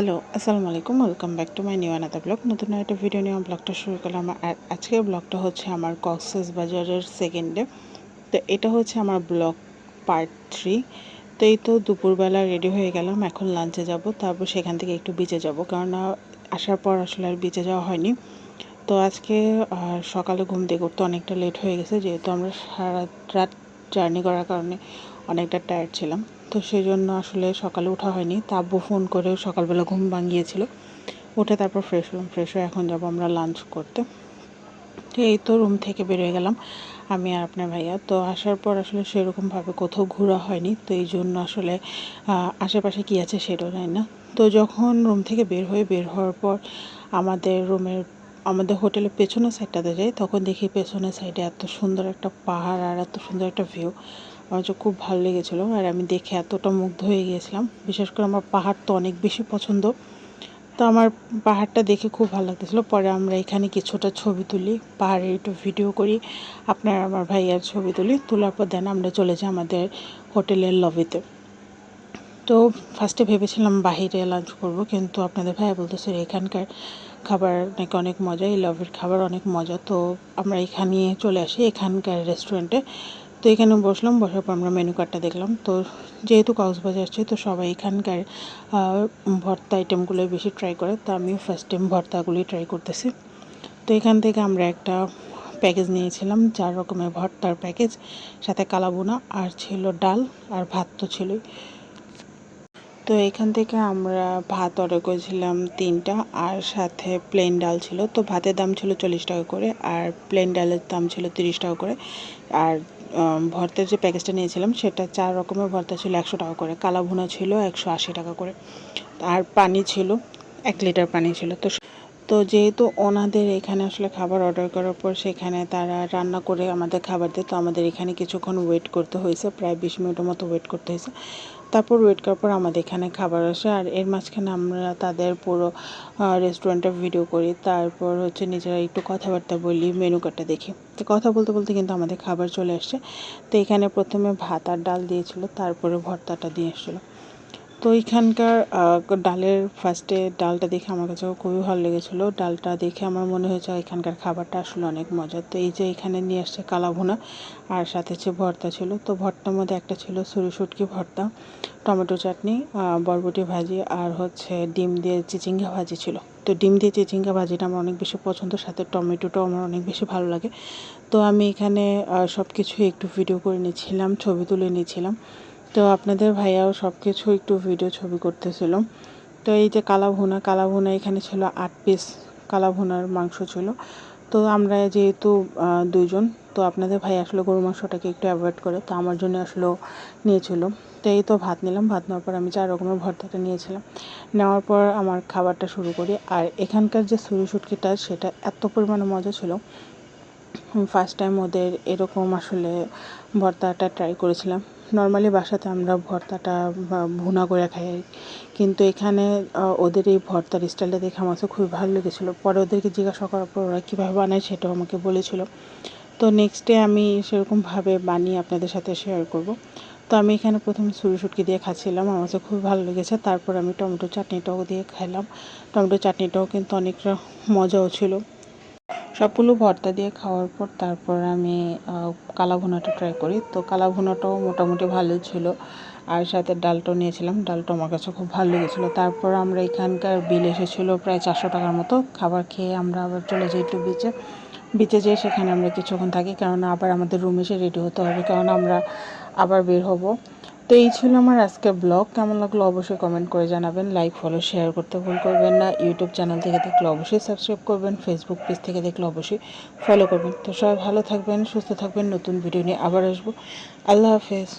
Hello আসসালামু আলাইকুম welcome back to my new আনাদা blog নতুন একটা ভিডিও নিয়ে ব্লগটা শুরু করলাম। আর আজকের ব্লগটা হচ্ছে আমার কক্সেস বাজারের সেকেন্ডে তো এটা হচ্ছে আমার ব্লগ পার্ট থ্রি তো এই তো দুপুরবেলা রেডি হয়ে গেলাম। এখন লাঞ্চে যাব। তারপর সেখান থেকে একটু বিচে যাব। কারণ আসার পর আসলে আর বিচে যাওয়া হয়নি। তো আজকে সকালে ঘুম থেকে উঠতে অনেকটা লেট হয়ে গেছে। যেহেতু আমরা সারা রাত জার্নি করার কারণে অনেকটা টায়ার্ড ছিলাম। তো সেই জন্য আসলে সকালে ওঠা হয়নি। তা আব্বু ফোন করে সকালবেলা ঘুম ভাঙিয়েছিল। উঠে তারপর ফ্রেশ হলাম ফ্রেশ হয়ে এখন যাব আমরা লাঞ্চ করতে। তো এই তো রুম থেকে বেরোয় গেলাম আমি আর আপনার ভাইয়া। তো আসার পর আসলে সেরকমভাবে কোথাও ঘোরা হয়নি। তো এই জন্য আসলে আশেপাশে কী আছে সেটাও জানি না। তো যখন রুম থেকে বের হয়ে বের হওয়ার পর আমাদের রুমের আমাদের হোটেলের পেছনের সাইডটাতে যাই, তখন দেখি পেছনের সাইডে এত সুন্দর একটা পাহাড় আর এত সুন্দর একটা ভিউ আমার যে খুব ভালো লেগেছিলো আর আমি দেখে এতটা মুগ্ধ হয়ে গিয়েছিলাম। বিশেষ করে আমার পাহাড় তো অনেক বেশি পছন্দ। তো আমার পাহাড়টা দেখে খুব ভালো লাগতেছিলো। পরে আমরা এখানে কিছুটা ছবি তুলি, পাহাড়ের একটু ভিডিও করি, আপনার আমার ভাইয়ার ছবি তুলি, তোলার পর দেন আমরা চলে যাই আমাদের হোটেলের লবিতে তো ফার্স্টে ভেবেছিলাম বাহিরে লাঞ্চ করব, কিন্তু আপনাদের ভাইয়া বলতেছে এখানকার খাবার নাকি অনেক মজা, এই লবির খাবার অনেক মজা। তো আমরা এখানে চলে আসি, এখানকার রেস্টুরেন্টে তো এখানে বসলাম, বসার পর আমরা মেনু কার্ডটা দেখলাম। তো যেহেতু কক্সবাজার আসছে, তো সবাই এখানকার ভর্তা আইটেমগুলো বেশি ট্রাই করে। তো আমিও ফার্স্ট টাইম ভর্তাগুলি ট্রাই করতেছি। তো এখান থেকে আমরা একটা প্যাকেজ নিয়েছিলাম, চার রকমের ভর্তার প্যাকেজ সাথে কালাবোনা আর ছিল ডাল, আর ভাত তো ছিলই। তো এখান থেকে আমরা ভাত অর্ডার করেছিলাম তিনটা আর সাথে প্লেন ডাল ছিল। তো ভাতের দাম ছিল চল্লিশ টাকা করে আর প্লেন ডালের দাম ছিল তিরিশ টাকা করে। আর ভর্তার যে প্যাকেজটা নিয়েছিলাম সেটা চার রকমের ভর্তা ছিল একশো টাকা করে। কালা ভুনা ছিল একশো আশি টাকা করে। আর পানি ছিল এক লিটার পানি ছিল। তো তো যেহেতু ওনাদের এখানে আসলে খাবার অর্ডার করার পর সেখানে তারা রান্না করে আমাদের খাবার দেয়, তো আমাদের এখানে কিছুক্ষণ ওয়েট করতে হয়েছে। প্রায় বিশ মিনিটের মতো ওয়েট করতে হয়েছে। তারপর ওয়েট করার পর আমাদের এখানে খাবার আসে আর এর মাঝখানে আমরা তাদের পুরো রেস্টুরেন্টের ভিডিও করি। তারপর হচ্ছে নিজেরা একটু কথাবার্তা বলি মেনু কার্ডটা দেখি। তো কথা বলতে বলতে কিন্তু আমাদের খাবার চলে আসছে। তো এখানে প্রথমে ভাত আর ডাল দিয়েছিল, তারপরে ভর্তাটা দিয়ে এসেছিল। তো এখানকার আহ, ডালের ফার্স্টে ডালটা দেখে আমার কাছে খুবই ভালো লেগেছিলো। ডালটা দেখে আমার মনে হয়েছে এখানকার খাবারটা আসলে অনেক মজার। তো এই যে এখানে নিয়ে আসছে কালাভুনা আর সাথে হচ্ছে ভর্তা ছিল। তো ভর্তার মধ্যে একটা ছিল সুরি শুটকি ভর্তা টমেটো চাটনি বরবটি ভাজি আর হচ্ছে ডিম দিয়ে চিচিঙ্গা ভাজি ছিল। তো ডিম দিয়ে চিচিঙ্গা ভাজিটা আমার অনেক বেশি পছন্দ সাথে টমেটোটাও আমার অনেক বেশি ভালো লাগে। তো আমি এখানে সব কিছুই একটু ভিডিও করে নিয়েছিলাম ছবি তুলে নিয়েছিলাম তো আপনাদের ভাইয়াও সব কিছু একটু ভিডিও ছবি করতেছিল। তো এই যে কালা ভুনা কালা ভুনা এখানে ছিল আট পিস কালা ভুনার মাংস ছিল। তো আমরা যেহেতু দুইজন, তো আপনাদের ভাই আসলে গরু মাংসটাকে একটু অ্যাভয়েড করে, তো আমার জন্য আসলে নিয়েছিল। তো এই তো ভাত নিলাম, ভাত নেওয়ার পর আমি চার রকমের ভর্তাটা নিয়েছিলাম। নেওয়ার পর আমার খাবারটা শুরু করি। আর এখানকার যে সুরি শুটকিটা, সেটা এত পরিমাণে মজা ছিল। ফার্স্ট টাইম ওদের এরকম আসলে ভর্তাটা ট্রাই করেছিলাম। নর্মালি বাসাতে আমরা ভর্তাটা ভুনা করে খাই আর কিন্তু এখানে ওদের এই ভর্তার স্টাইলটা দেখে আমার খুবই ভালো লেগেছিলো। পরে ওদেরকে জিজ্ঞাসা করার পর ওরা কীভাবে বানায় সেটাও আমাকে বলেছিল। তো নেক্সট ডে আমি সেরকমভাবে বানিয়ে আপনাদের সাথে শেয়ার করব। তো আমি এখানে প্রথমে সুরি শুটকি দিয়ে খাচ্ছিলাম, আমার কাছে খুব ভালো লেগেছে। তারপর আমি টমেটো চাটনিটাও দিয়ে খেলাম। টমেটো চাটনিটাও কিন্তু অনেকটা মজাও ছিল। সবগুলো ভর্তা দিয়ে খাওয়ার পর তারপর আমি কালা ভুনাটা ট্রাই করি। তো কালা ভুনাটাও মোটামুটি ভালোই ছিল। আর সাথে ডালটাও নিয়েছিলাম। ডালটা আমার কাছে খুব ভালো লেগেছিলো। তারপর আমরা এখানকার বিল এসেছিল প্রায় চারশো টাকার মতো। খাবার খেয়ে আমরা আবার চলে যাই একটু বিচে বিচে যেয়ে সেখানে আমরা কিছুক্ষণ থাকি। কারণ আবার আমাদের রুম এসে রেডি হতে হবে। কারণ আমরা আবার বের হব। তো এই ছিল আমার আজকের ব্লগ কেমন লাগল অবশ্যই কমেন্ট করে জানাবেন। লাইক ফলো শেয়ার করতে ভুল করবেন না। ইউটিউব চ্যানেল থেকে দেখলে অবশ্যই সাবস্ক্রাইব করবেন। ফেসবুক পেজ থেকে দেখলে অবশ্যই ফলো করবেন। তো সবাই ভালো থাকবেন, সুস্থ থাকবেন। নতুন ভিডিও নিয়ে আবার আসব। আল্লাহ হাফেজ।